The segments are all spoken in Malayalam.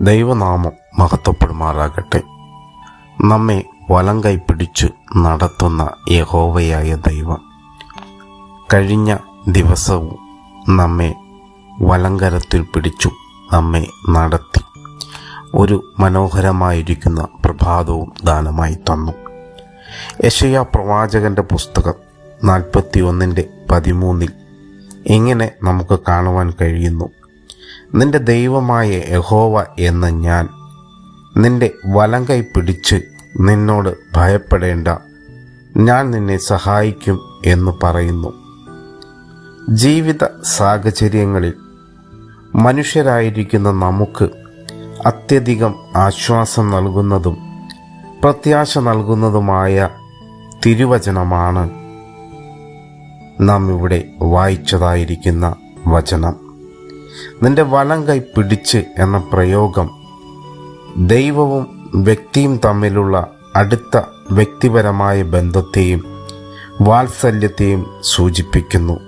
ദൈവനാമം മഹത്വപ്പെടുമാറാകട്ടെ. നമ്മെ വലം കൈ പിടിച്ചു നടത്തുന്ന യഹോവയായ ദൈവം. കഴിഞ്ഞ ദിവസവും നമ്മെ വലങ്കരത്തിൽ പിടിച്ചു നമ്മെ നടത്തി. ഒരു മനോഹരമായിരിക്കുന്ന പ്രഭാതവും ദാനമായി തന്നു. യശയ പ്രവാചകന്റെ പുസ്തകം നാൽപ്പത്തി ഒന്നിന്റെ പതിമൂന്നിൽ എങ്ങനെ നമുക്ക് കാണുവാൻ കഴിയുന്നു. നിന്റെ ദൈവമായ യഹോവ എന്ന ഞാൻ നിന്റെ വലം കൈ പിടിച്ച് നിന്നോട് ഭയപ്പെടേണ്ട. ഞാൻ നിന്നെ സഹായിക്കും എന്ന് പറയുന്നു. ജീവിത സാഹചര്യങ്ങളിൽ മനുഷ്യരായിരിക്കുന്ന നമുക്ക് അത്യധികം ആശ്വാസം നൽകുന്നതും പ്രത്യാശ നൽകുന്നതുമായ തിരുവചനമാണ്. നാം ഇവിടെ വായിച്ചതായിരിക്കുന്ന വചനം. നിന്റെ വലം കൈ പിടിച്ച് എന്ന പ്രയോഗം ദൈവവും വ്യക്തിയും തമ്മിലുള്ള അടുത്ത വ്യക്തിപരമായ ബന്ധത്തെയും വാത്സല്യത്തെയും സൂചിപ്പിക്കുന്നു.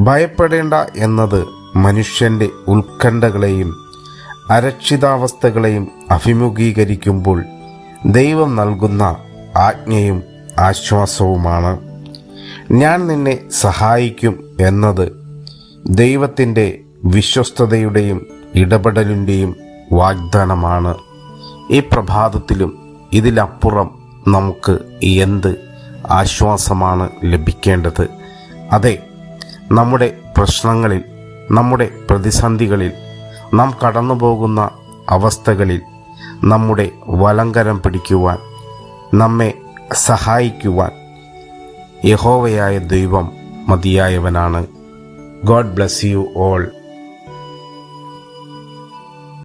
ഭയപ്പെടേണ്ട എന്നത് മനുഷ്യന്റെ ഉത്കണ്ഠകളെയും അരക്ഷിതാവസ്ഥകളെയും അഭിമുഖീകരിക്കുമ്പോൾ ദൈവം നൽകുന്ന ആജ്ഞയും ആശ്വാസവുമാണ്. ഞാൻ നിന്നെ സഹായിക്കും എന്നത് ദൈവത്തിന്റെ വിശ്വസ്തതയുടെയും ഇടപെടലിന്റെയും വാഗ്ദാനമാണ് ഈ പ്രഭാതത്തിലും ഇതിലപ്പുറം നമുക്ക് എന്ത് ആശ്വാസമാണ് ലഭിക്കേണ്ടത്. അതെ നമ്മുടെ പ്രശ്നങ്ങളിൽ നമ്മുടെ പ്രതിസന്ധികളിൽ നാം കടന്നു പോകുന്ന അവസ്ഥകളിൽ നമ്മുടെ വലങ്കരം പിടിക്കുവാൻ നമ്മെ സഹായിക്കുവാൻ യഹോവയായ ദൈവം മതിയായവനാണ്. God bless you all.